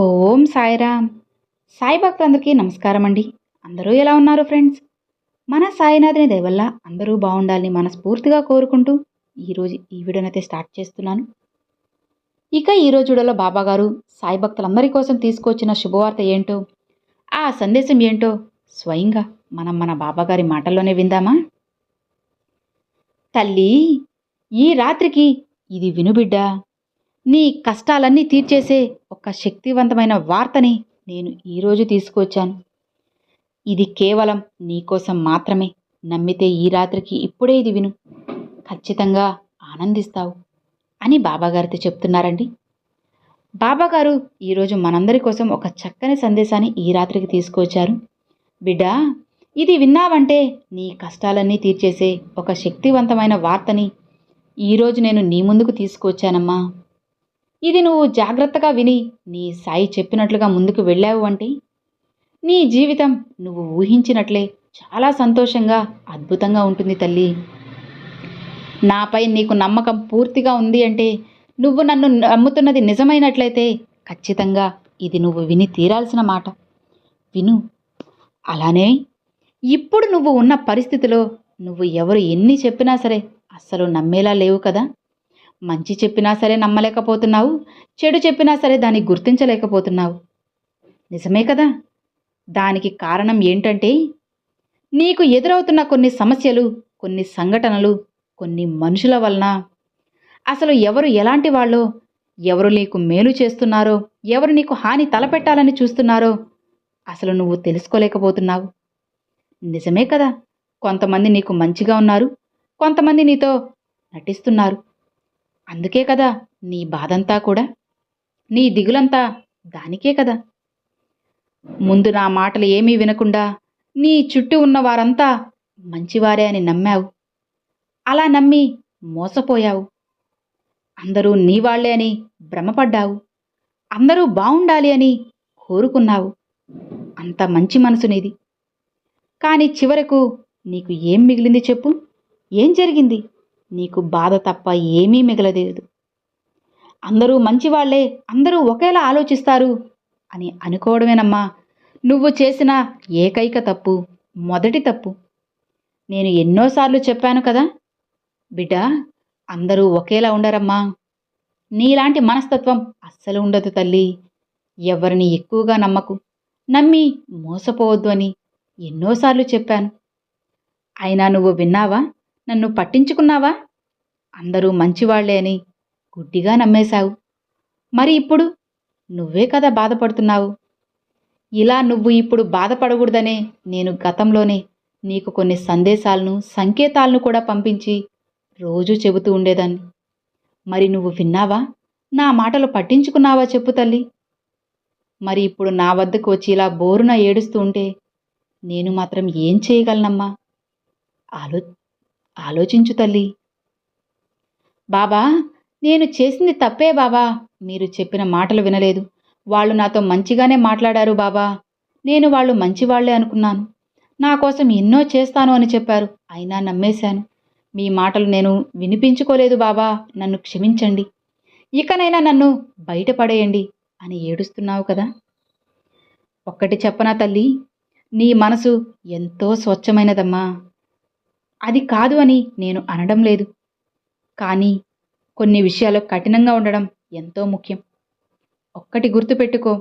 ఓం సాయిరామ్. సాయి భక్తులందరికీ నమస్కారం అండి అందరూ ఎలా ఉన్నారు ఫ్రెండ్స్? మన సాయినాథుని దయవల్ల అందరూ బాగుండాలని మనస్ఫూర్తిగా కోరుకుంటూ ఈరోజు ఈ వీడియోనైతే స్టార్ట్ చేస్తున్నాను. ఇక ఈరోజు వీడియోలో బాబా గారు సాయి భక్తులందరి కోసం తీసుకొచ్చిన శుభవార్త ఏంటో ఆ సందేశం ఏంటో స్వయంగా మనం మన బాబాగారి మాటల్లోనే విందామా? తల్లి ఈ రాత్రికి ఇది వినుబిడ్డా నీ కష్టాలన్నీ తీర్చేసే ఒక శక్తివంతమైన వార్తని నేను ఈరోజు తీసుకొచ్చాను ఇది కేవలం నీకోసం మాత్రమే. నమ్మితే ఈ రాత్రికి ఇప్పుడే ఇది విను. ఖచ్చితంగా ఆనందిస్తావు అని బాబాగారితో చెప్తున్నారండి. బాబాగారు ఈరోజు మనందరి కోసం ఒక చక్కని సందేశాన్ని ఈ రాత్రికి తీసుకొచ్చారు బిడ్డా ఇది విన్నావంటే నీ కష్టాలన్నీ తీర్చేసే ఒక శక్తివంతమైన వార్తని ఈరోజు నేను నీ ముందుకు తీసుకొచ్చానమ్మా ఇది నువ్వు జాగ్రత్తగా విని నీ సాయి చెప్పినట్లుగా ముందుకు వెళ్ళావు అంటే? నీ జీవితం నువ్వు ఊహించినట్లే చాలా సంతోషంగా అద్భుతంగా ఉంటుంది తల్లి. నాపై నీకు నమ్మకం పూర్తిగా ఉంది అంటే నువ్వు నన్ను నమ్ముతున్నది నిజమైనట్లయితే ఖచ్చితంగా ఇది నువ్వు విని తీరాల్సిన మాట. విను. అలానే ఇప్పుడు నువ్వు ఉన్న పరిస్థితిలో నువ్వు ఎవరు ఎన్ని చెప్పినా సరే అస్సలు నమ్మేలా లేవు కదా? మంచి చెప్పినా సరే నమ్మలేకపోతున్నావు చెడు చెప్పినా సరే దాన్ని గుర్తించలేకపోతున్నావు. నిజమే కదా? దానికి కారణం ఏంటంటే నీకు ఎదురవుతున్న కొన్ని సమస్యలు కొన్ని సంఘటనలు కొన్ని మనుషుల వలన. అసలు ఎవరు ఎలాంటి వాళ్ళో ఎవరు నీకు మేలు చేస్తున్నారో ఎవరు నీకు హాని తలపెట్టాలని చూస్తున్నారో అసలు నువ్వు తెలుసుకోలేకపోతున్నావు. నిజమే కదా? కొంతమంది నీకు మంచిగా ఉన్నారు కొంతమంది నీతో నటిస్తున్నారు. అందుకే కదా నీ బాధంతా కూడా? నీ దిగులంతా దానికే కదా? ముందు నా మాటలు ఏమీ వినకుండా నీ చుట్టూ ఉన్న వారంతా మంచివారే అని నమ్మావు. అలా నమ్మి మోసపోయావు. అందరూ నీవాళ్ళే అని భ్రమపడ్డావు. అందరూ బావుండాలి అని కోరుకున్నావు. అంత మంచి మనసు నీది. కానీ చివరకు నీకు ఏం మిగిలింది చెప్పు? ఏం జరిగింది? నీకు బాధ తప్ప ఏమీ మిగలలేదు. అందరూ మంచివాళ్ళే అందరూ ఒకేలా ఆలోచిస్తారు అని అనుకోవడమేనమ్మా. నువ్వు చేసిన ఏకైక తప్పు మొదటి తప్పు. నేను ఎన్నోసార్లు చెప్పాను కదా? బిడ్డ అందరూ ఒకేలా ఉండరమ్మా. నీలాంటి మనస్తత్వం అస్సలు ఉండదు తల్లి. ఎవరిని ఎక్కువగా నమ్మకు. నమ్మి మోసపోవద్దు అని ఎన్నోసార్లు చెప్పాను. అయినా నువ్వు విన్నావా? నన్ను పట్టించుకున్నావా? అందరూ మంచివాళ్ళే అని గుడ్డిగా నమ్మేశావు. మరి ఇప్పుడు నువ్వే కదా బాధపడుతున్నావు? ఇలా నువ్వు ఇప్పుడు బాధపడకూడదనే నేను గతంలోనే నీకు కొన్ని సందేశాలను సంకేతాలను కూడా పంపించి రోజూ చెబుతూ ఉండేదాన్ని. మరి నువ్వు విన్నావా? నా మాటలు పట్టించుకున్నావా చెప్పు తల్లి. మరి ఇప్పుడు నా వద్దకు వచ్చి ఇలా బోరున ఏడుస్తూ ఉంటే నేను మాత్రం ఏం చేయగలనమ్మా? ఆలో ఆలోచించు తల్లి. బాబా నేను చేసింది తప్పే బాబా. మీరు చెప్పిన మాటలు వినలేదు. వాళ్ళు నాతో మంచిగానే మాట్లాడారు బాబా. నేను వాళ్ళు మంచివాళ్ళే అనుకున్నాను. నా కోసం ఎన్నో చేస్తాను అని చెప్పారు. అయినా నమ్మేశాను. మీ మాటలు నేను వినిపించుకోలేదు బాబా. నన్ను క్షమించండి. ఇకనైనా నన్ను బయటపడేయండి అని ఏడుస్తున్నావు కదా. ఒక్కటి చెప్పనా తల్లి? నీ మనసు ఎంతో స్వచ్ఛమైనదమ్మా. అది కాదు అని నేను అనడం లేదు. కానీ కొన్ని విషయాలు కఠినంగా ఉండడం ఎంతో ముఖ్యం. ఒక్కటి గుర్తుపెట్టుకో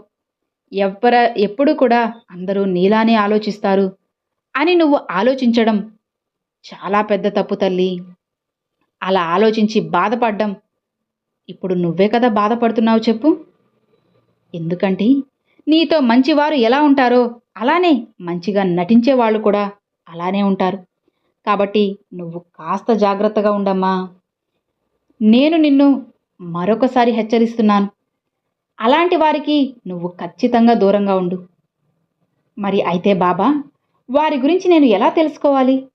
ఎవ్వర ఎప్పుడు కూడా అందరూ నీలానే ఆలోచిస్తారు అని నువ్వు ఆలోచించడం చాలా పెద్ద తప్పు తల్లి. అలా ఆలోచించి బాధపడ్డం ఇప్పుడు నువ్వే కదా బాధపడుతున్నావు చెప్పు. ఎందుకంటే నీతో మంచివారు ఎలా ఉంటారో అలానే మంచిగా నటించే వాళ్ళు కూడా అలానే ఉంటారు. కాబట్టి నువ్వు కాస్త జాగ్రత్తగా ఉండమ్మా. నేను నిన్ను మరొకసారి హెచ్చరిస్తున్నాను. అలాంటి వారికి నువ్వు ఖచ్చితంగా దూరంగా ఉండు. మరి అయితే బాబా వారి గురించి నేను ఎలా తెలుసుకోవాలి?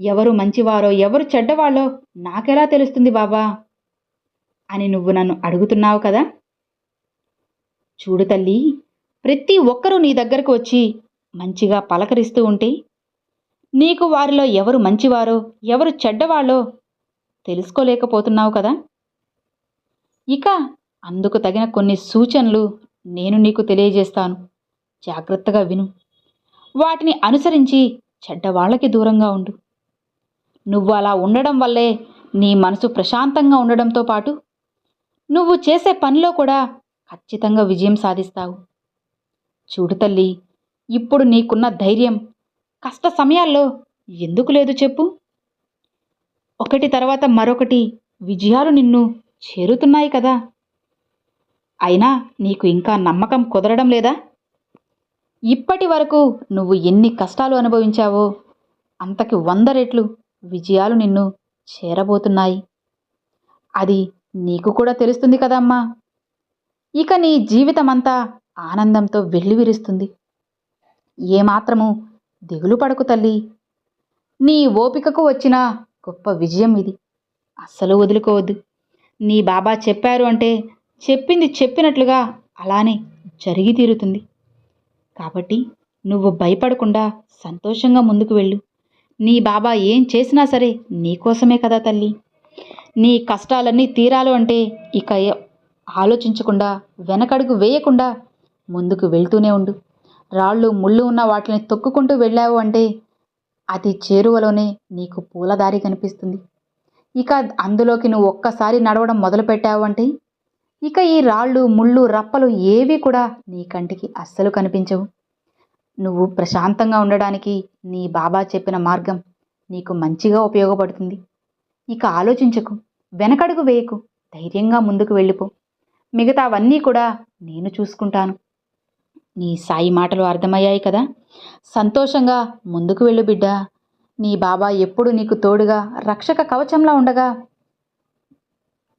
ఎవరు మంచివారో ఎవరు చెడ్డవాళ్ళో నాకెలా తెలుస్తుంది బాబా? అని నువ్వు నన్ను అడుగుతున్నావు కదా? చూడు తల్లి ప్రతి ఒక్కరూ నీ దగ్గరకు వచ్చి మంచిగా పలకరిస్తూ ఉంటే నీకు వారిలో ఎవరు మంచివారో ఎవరు చెడ్డవాళ్ళో తెలుసుకోలేకపోతున్నావు కదా? ఇక అందుకు తగిన కొన్ని సూచనలు నేను నీకు తెలియజేస్తాను. జాగ్రత్తగా విను. వాటిని అనుసరించి చెడ్డవాళ్ళకి దూరంగా ఉండు. నువ్వు అలా ఉండడం వల్లే నీ మనసు ప్రశాంతంగా ఉండడంతో పాటు నువ్వు చేసే పనిలో కూడా ఖచ్చితంగా విజయం సాధిస్తావు. చూడు తల్లి ఇప్పుడు నీకున్న ధైర్యం కష్ట సమయాల్లో ఎందుకు లేదు చెప్పు. ఒకటి తర్వాత మరొకటి విజయాలు నిన్ను చేరుతున్నాయి కదా. అయినా నీకు ఇంకా నమ్మకం కుదరడం లేదా? ఇప్పటి వరకు నువ్వు ఎన్ని కష్టాలు అనుభవించావో అంతకి వంద రెట్లు విజయాలు నిన్ను చేరబోతున్నాయి. అది నీకు కూడా తెలుస్తుంది కదమ్మా ఇక నీ జీవితమంతా ఆనందంతో వెల్లివిరుస్తుంది. ఏమాత్రము దిగులు పడకు తల్లి. నీ ఓపికకు వచ్చిన గొప్ప విజయం ఇది. అస్సలు వదులుకోవద్దు. నీ బాబా చెప్పారు అంటే చెప్పింది చెప్పినట్లుగా అలానే జరిగి తీరుతుంది. కాబట్టి నువ్వు భయపడకుండా సంతోషంగా ముందుకు వెళ్ళు. నీ బాబా ఏం చేసినా సరే నీకోసమే కదా తల్లి. నీ కష్టాలన్నీ తీరాలు అంటే ఇక ఆలోచించకుండా వెనకడుగు వేయకుండా ముందుకు వెళ్తూనే ఉండు. రాళ్ళు ముళ్ళు ఉన్న వాటిని తొక్కుకుంటూ వెళ్ళావు అంటే అతి చేరువలోనే నీకు పూలదారి కనిపిస్తుంది. ఇక అందులోకి నువ్వు ఒక్కసారి నడవడం మొదలుపెట్టావు అంటే ఇక ఈ రాళ్ళు ముళ్ళు రప్పలు ఏవి కూడా నీ కంటికి అస్సలు కనిపించవు. నువ్వు ప్రశాంతంగా ఉండడానికి నీ బాబా చెప్పిన మార్గం నీకు మంచిగా ఉపయోగపడుతుంది. ఇక ఆలోచించకు వెనకడుగు వేయకు ధైర్యంగా ముందుకు వెళ్ళిపో. మిగతావన్నీ కూడా నేను చూసుకుంటాను. నీ సాయి మాటలు అర్థమయ్యాయి కదా? సంతోషంగా ముందుకు వెళ్ళు బిడ్డ. నీ బాబా ఎప్పుడు నీకు తోడుగా రక్షక కవచంలా ఉండగా?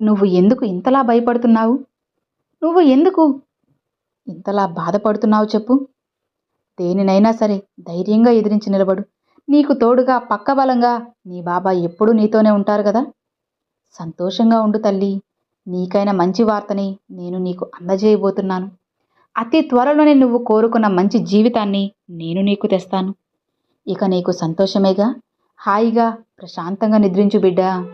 నువ్వు ఎందుకు ఇంతలా భయపడుతున్నావు? నువ్వు ఎందుకు ఇంతలా బాధపడుతున్నావు చెప్పు. దేనినైనా సరే ధైర్యంగా ఎదిరించి నిలబడు. నీకు తోడుగా పక్కబలంగా నీ బాబా ఎప్పుడూ నీతోనే ఉంటారు కదా? సంతోషంగా ఉండు తల్లి. నీకైన మంచి వార్తని నేను నీకు అందజేయబోతున్నాను. అతి త్వరలోనే నువ్వు కోరుకున్న మంచి జీవితాన్ని నేను నీకు తెస్తాను. ఇక నీకు సంతోషమేగా? హాయిగా ప్రశాంతంగా నిద్రించు బిడ్డా.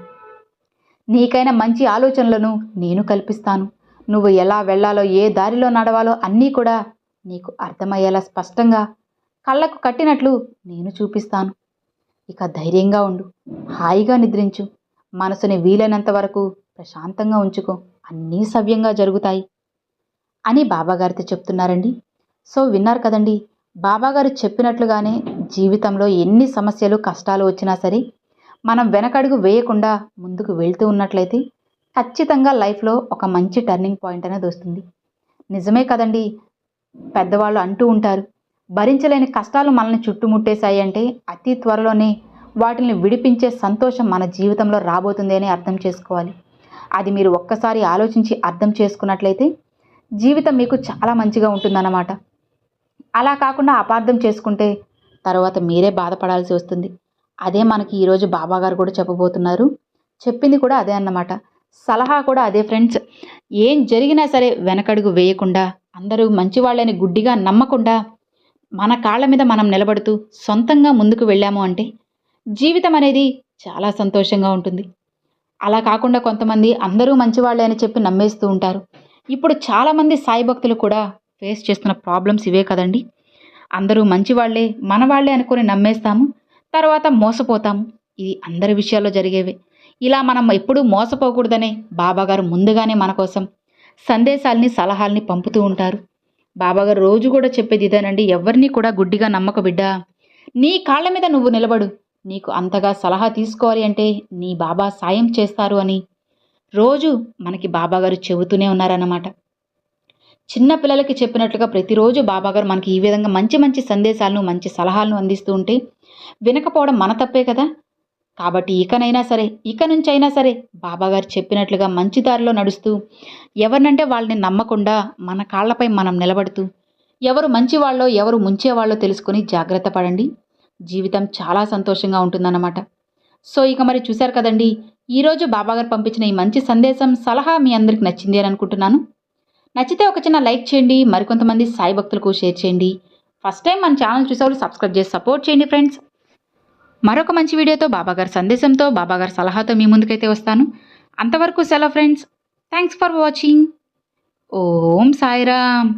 నీకైన మంచి ఆలోచనలను నేను కల్పిస్తాను. నువ్వు ఎలా వెళ్ళాలో ఏ దారిలో నడవాలో అన్నీ కూడా నీకు అర్థమయ్యేలా స్పష్టంగా కళ్ళకు కట్టినట్లు నేను చూపిస్తాను. ఇక ధైర్యంగా ఉండు. హాయిగా నిద్రించు. మనసుని వీలైనంత వరకు ప్రశాంతంగా ఉంచుకో. అన్నీ సవ్యంగా జరుగుతాయి. అని బాబాగారితో చెప్తున్నారండి. సో విన్నారు కదండి బాబాగారు చెప్పినట్లుగానే జీవితంలో ఎన్ని సమస్యలు కష్టాలు వచ్చినా సరే మనం వెనకడుగు వేయకుండా ముందుకు వెళ్తూ ఉన్నట్లయితే ఖచ్చితంగా లైఫ్లో ఒక మంచి టర్నింగ్ పాయింట్ అనేది వస్తుంది. నిజమే కదండి పెద్దవాళ్ళు అంటూ ఉంటారు భరించలేని కష్టాలు మనల్ని చుట్టుముట్టేశాయి అంటే అతి త్వరలోనే వాటిని విడిపించే సంతోషం మన జీవితంలో రాబోతుంది అని అర్థం చేసుకోవాలి. అది మీరు ఒక్కసారి ఆలోచించి అర్థం చేసుకున్నట్లయితే జీవితం మీకు చాలా మంచిగా ఉంటుందన్నమాట. అలా కాకుండా అపార్థం చేసుకుంటే తర్వాత మీరే బాధపడాల్సి వస్తుంది. అదే మనకి ఈరోజు బాబాగారు కూడా చెప్పబోతున్నారు. చెప్పింది కూడా అదే అన్నమాట. సలహా కూడా అదే ఫ్రెండ్స్. ఏం జరిగినా సరే వెనకడుగు వేయకుండా అందరూ మంచివాళ్ళని గుడ్డిగా నమ్మకుండా మన కాళ్ళ మీద మనం నిలబడుతూ సొంతంగా ముందుకు వెళ్ళాము అంటే జీవితం అనేది చాలా సంతోషంగా ఉంటుంది. అలా కాకుండా కొంతమంది అందరూ మంచివాళ్ళే అని చెప్పి నమ్మేస్తూ ఉంటారు. ఇప్పుడు చాలామంది సాయి భక్తులు కూడా ఫేస్ చేస్తున్న ప్రాబ్లమ్స్ ఇవే కదండి. అందరూ మంచివాళ్ళే మనవాళ్ళే అనుకొని నమ్మేస్తాము తర్వాత మోసపోతాము. ఇది అందరి విషయాల్లో జరిగేవే. ఇలా మనం ఎప్పుడూ మోసపోకూడదనే బాబాగారు ముందుగానే మన కోసం సందేశాల్ని సలహాల్ని పంపుతూ ఉంటారు. బాబాగారు రోజు కూడా చెప్పేది ఇదేనండి ఎవరిని కూడా గుడ్డిగా నమ్మక బిడ్డ. నీ కాళ్ళ మీద నువ్వు నిలబడు. నీకు అంతగా సలహా తీసుకోవాలి అంటే నీ బాబా సాయం చేస్తారు అని రోజు మనకి బాబాగారు చెబుతూనే ఉన్నారన్నమాట. చిన్న పిల్లలకి చెప్పినట్లుగా ప్రతిరోజు బాబాగారు మనకి ఈ విధంగా మంచి మంచి సందేశాలను మంచి సలహాలను అందిస్తూ ఉంటే వినకపోవడం మన తప్పే కదా? కాబట్టి ఇకనైనా సరే ఇక నుంచి అయినా సరే బాబాగారు చెప్పినట్లుగా మంచి దారిలో నడుస్తూ ఎవరినంటే వాళ్ళని నమ్మకుండా మన కాళ్ళపై మనం నిలబడుతూ ఎవరు మంచివాళ్ళో ఎవరు ముంచేవాళ్ళో తెలుసుకొని జాగ్రత్త పడండి. జీవితం చాలా సంతోషంగా ఉంటుందన్నమాట. సో ఇక మరి చూశారు కదండి ఈరోజు బాబాగారు పంపించిన ఈ మంచి సందేశం సలహా మీ అందరికి నచ్చింది అని అనుకుంటున్నాను. నచ్చితే ఒక చిన్న లైక్ చేయండి మరికొంతమంది సాయి భక్తులకు షేర్ చేయండి. ఫస్ట్ టైం మన ఛానల్ చూసేవాళ్ళు సబ్స్క్రైబ్ చేసి సపోర్ట్ చేయండి ఫ్రెండ్స్. మరొక మంచి వీడియోతో బాబాగారి సందేశంతో బాబాగారి సలహాతో మీ ముందుకైతే వస్తాను. అంతవరకు సెలవు friends. Thanks for watching. Om Sairam.